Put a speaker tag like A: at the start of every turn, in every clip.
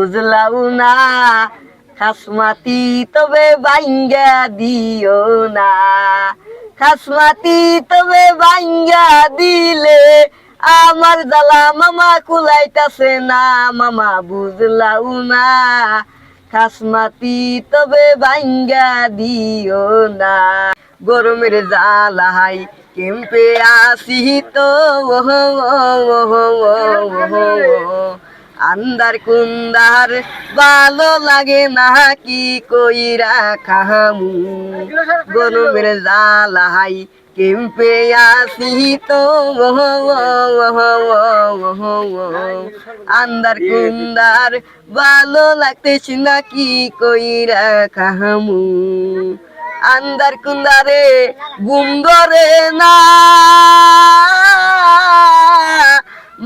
A: বুঝলাম না, খাসমাতি তবে বাইঙ্গা দিও না। খাসমাতি তবে বাইঙ্গা দিলে আমার জ্বালা মামা কুলাইতাছে না, মামা বুঝলাম না। খাসমাতি তবে বাইঙ্গা দিও না। গরমের জ্বালাই কেম্পে আসি তো ওহ ওহ ওহ। আন্দার কুন্দার ভালো লাগে না, কি কইরা খামু? গরমের জ্বালাই কেম্পে আসি তো আন্দার কুন্দার ভালো লাগতেছে না, কি কইরা খামু? আন্দার কুন্দারে গুন্দরে না।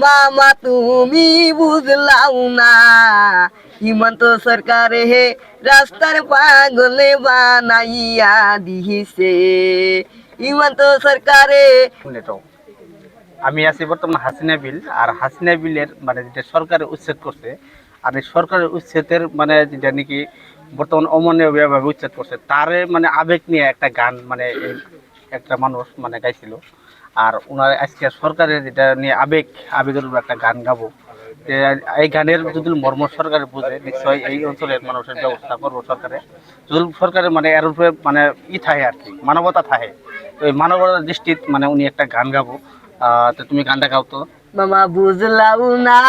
A: মামা, তুমি বুঝলাও না। হিমন্ত সরকারে হে রাস্তার পাগলে বানাইয়া দিছে। হিমন্ত সরকারে
B: আমি আছি বর্তমান হাসিনা বিল, আর হাসিনা বিলের মানে যেটা সরকারের উচ্ছেদ করছে, আর এই সরকারের উচ্ছেদের মানে যেটা নাকি বর্তমান অমানবীয়ভাবে উচ্ছেদ করছে, তারে মানে আবেগ নিয়ে একটা গান মানে একটা মানুষ মানে গাইছিল। আর ওনার আজকে সরকারের যেটা নিয়ে আবেগ আবেগের একটা গান গাবো। এই গানের যদি মর্ম সরকারে বুঝে, নিশ্চয়ই এই অঞ্চলের মানুষের ব্যবস্থা করব সরকারে। যদি সরকারের মানে এর উপরে মানে ই থাকে আর কি, মানবতা থাকে, তো এই মানবতার দৃষ্টিত মানে উনি একটা গান গাবো। তো তুমি গানটা গাও তো।
A: মামা বুঝলাম না,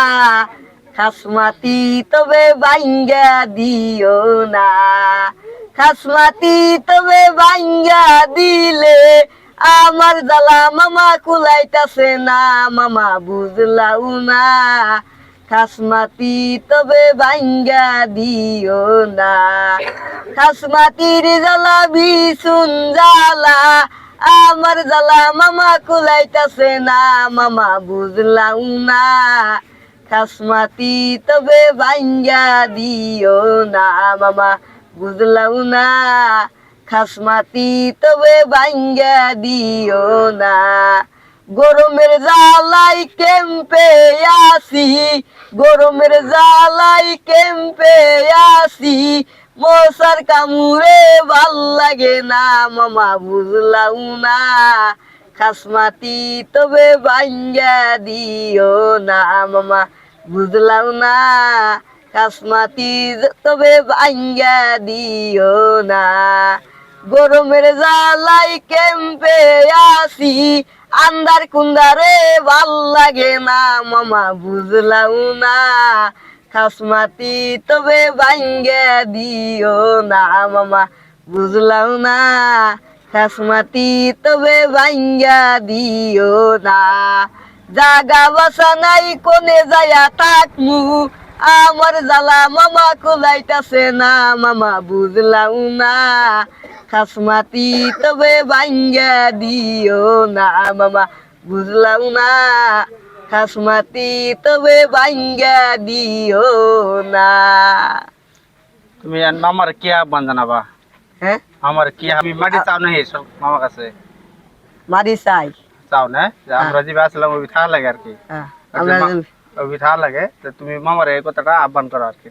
A: খাসমাতি তবে বাইঙ্গা দিও না। খাসমাতি তবে বাইঙ্গা দিলে আমার জ্বালা মামা কুলাইতাছে না, মামা বুঝলাম না খাসমাতি তবে বাইঙ্গা দিও না। খাসমাতির জ্বালা ভীষণ জ্বালা, আমার জ্বালা মামা কুলাইতাছে না, মামা বুঝলাম না খাসমাতি তবে বাইঙ্গা দিও না, মামা বুঝলাম না খাসমাতি তবে বাইঙ্গা দিও না। গরমের জালাই কেম্পে আসি, গরমের জালাই কেম্পে আসি। মশার কামুরে ভালো লাগে না, মামা বুঝলাম না। খাসমাতি তবে বাইঙ্গা দিও না, মামা বুঝলাম না। খাসমাতি তবে বাইঙ্গা দিও না। গরমের জ্বালাই কেম্পে আসি। আন্দার কুন্দারে ভালো লাগে না, মামা বুঝলাম না। খাসমাতি তবে বাইঙ্গে দিও না, মামা বুঝলাম না। খাসমাতি তবে বাইঙ্গা দিও না। জাগা বাসা নাই, কোনে যায়া থাকমু। আমার জ্বালা মামা কুলাইতাছে না, মামা বুঝলাম না। খাসমাতি তবে বাইঙ্গা দিও না মামা। বুঝলাম না খাসমাতি তবে বাইঙ্গা দিও না।
B: তুমি আমার কি আহ্বান জানাবা
A: হ্যাঁ?
B: আমার কি আমি মাটি চাও না সব মামার কাছে।
A: মারি চাই।
B: চাও না? যে আমরা যে আসলাম ওই লাগে আর কি।
A: হ্যাঁ,
B: ওই লাগে তো তুমি মামার এই কথাটা আহ্বান করো আর কি?